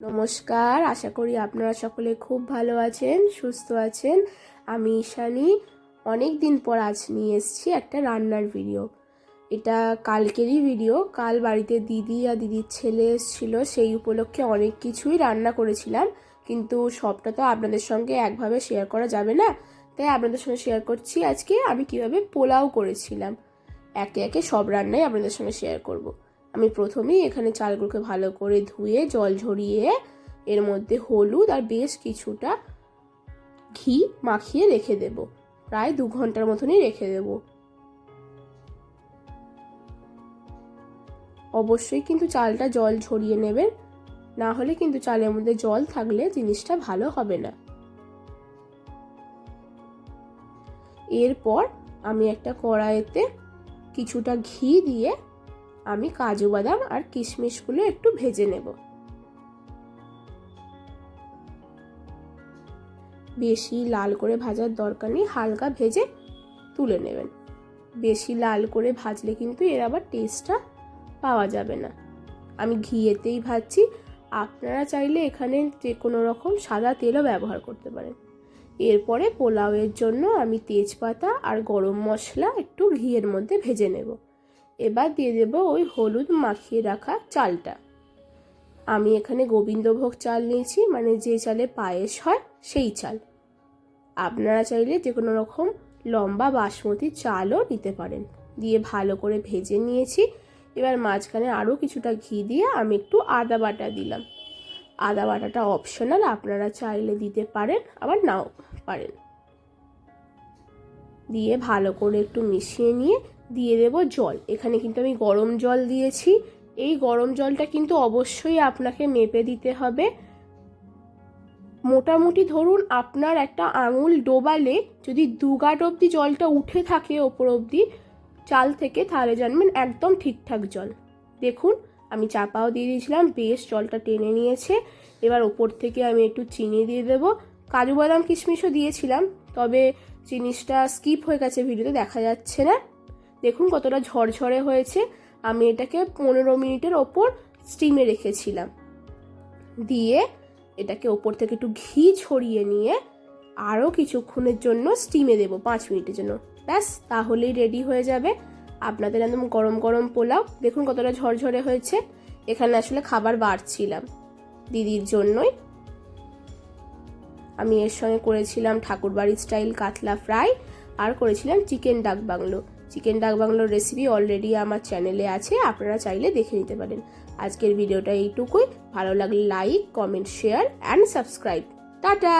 নমস্কার, আশা করি আপনারা সকলে খুব ভালো আছেন, সুস্থ আছেন। আমি ঈশানি অনেক দিন পর আজ নিয়ে এসেছি একটা রান্নার ভিডিও এটা কালকেরই ভিডিও কাল বাড়িতে দিদি আর দিদির ছেলে এসেছিল, সেই উপলক্ষে অনেক কিছুই রান্না করেছিলাম, কিন্তু সবটা তো আপনাদের সঙ্গে একভাবে শেয়ার করা যাবে না। তাই আপনাদের সঙ্গে শেয়ার করছি আজকে, আমি কীভাবে পোলাও করেছিলাম। একে একে সব রান্নাই আপনাদের সঙ্গে শেয়ার করব। আমি প্রথমেই এখানে চালগুলোকে ভালো করে ধুয়ে, জল ঝরিয়ে এর মধ্যে হলুদ আর বেশ কিছুটা ঘি মাখিয়ে রেখে দেব। প্রায় দু ঘণ্টার মতনই রেখে দেব। অবশ্যই কিন্তু চালটা জল ঝরিয়ে নেবেন। না হলে কিন্তু চালের মধ্যে জল থাকলে জিনিসটা ভালো হবে না। এরপর আমি একটা কড়াইতে কিছুটা ঘি দিয়ে আমি কাজু বাদাম আর কিশমিশগুলো একটু ভেজে নেব। বেশি লাল করে ভাজার দরকার নেই, হালকা ভেজে তুলে নেবেন। বেশি লাল করে ভাজলে কিন্তু এর আবার টেস্টটা পাওয়া যাবে না। আমি ঘিয়েতেই ভাজছি। আপনারা চাইলে এখানে যে কোনো রকম সাদা তেলও ব্যবহার করতে পারেন। এরপরে পোলাওয়ের জন্য আমি তেজপাতা আর গরম মশলা একটু ঘিয়ের মধ্যে ভেজে নেব। এবার দিয়ে দেব ওই হলুদ মাখিয়ে রাখা চালটা। আমি এখানে গোবিন্দভোগ চাল নিয়েছি মানে যে চালে পায়েস হয় সেই চাল। আপনারা চাইলে যে কোনো রকম লম্বা বাসমতি চালও নিতে পারেন। দিয়ে ভালো করে ভেজে নিয়েছি। এবার মাঝখানে আরও কিছুটা ঘি দিয়ে আমি একটু আদা বাটা দিলাম। আদা বাটাটা অপশনাল আপনারা চাইলে দিতে পারেন, আবার নাও পারেন। দিয়ে ভালো করে একটু মিশিয়ে নিয়ে দিয়ে দেব জল। এখানে কিন্তু আমি গরম জল দিয়েছি। এই গরম জলটা কিন্তু অবশ্যই আপনাকে মেপে দিতে হবে। মোটামুটি ধরুন আপনার একটা আঙুল ডোবালে যদি দুগাট অবধি জলটা উঠে থাকে ওপর অবধি, চাল থেকে তাহলে জানবেন একদম ঠিকঠাক জল। দেখুন, আমি চাপাও দিয়ে দিয়েছিলাম, বেশ জলটা টেনে নিয়েছে। এবার ওপর থেকে আমি একটু চিনি দিয়ে দেব। কাজু বাদাম কিশমিশও দিয়েছিলাম, তবে জিনিসটা স্কিপ হয়ে গেছে, ভিডিওতে দেখা যাচ্ছে না। দেখুন কতটা ঝরঝরে হয়েছে। আমি এটাকে পনেরো মিনিটের ওপর স্টিমে রেখেছিলাম। দিয়ে এটাকে ওপর থেকে একটু ঘি ছড়িয়ে নিয়ে আরও কিছুক্ষণের জন্য স্টিমে দেব, পাঁচ মিনিটের জন্য। ব্যাস, তাহলেই রেডি হয়ে যাবে। আপনাদের একদম গরম গরম পোলাও। দেখুন কতটা ঝরঝরে হয়েছে। এখানে আসলে খাবার বাড়ছিলাম দিদির জন্যই। আমি এর সঙ্গে করেছিলাম ঠাকুরবাড়ির স্টাইল কাতলা ফ্রাই আর করেছিলাম চিকেন ডাক বাংলো। চিকেন ডাক বাংলোর রেসিপি অলরেডি আমার চ্যানেলে আছে, আপনারা চাইলে দেখে নিতে পারেন। আজকের ভিডিওটা এইটুকুই। ভালো লাগলে like comment share and subscribe tata!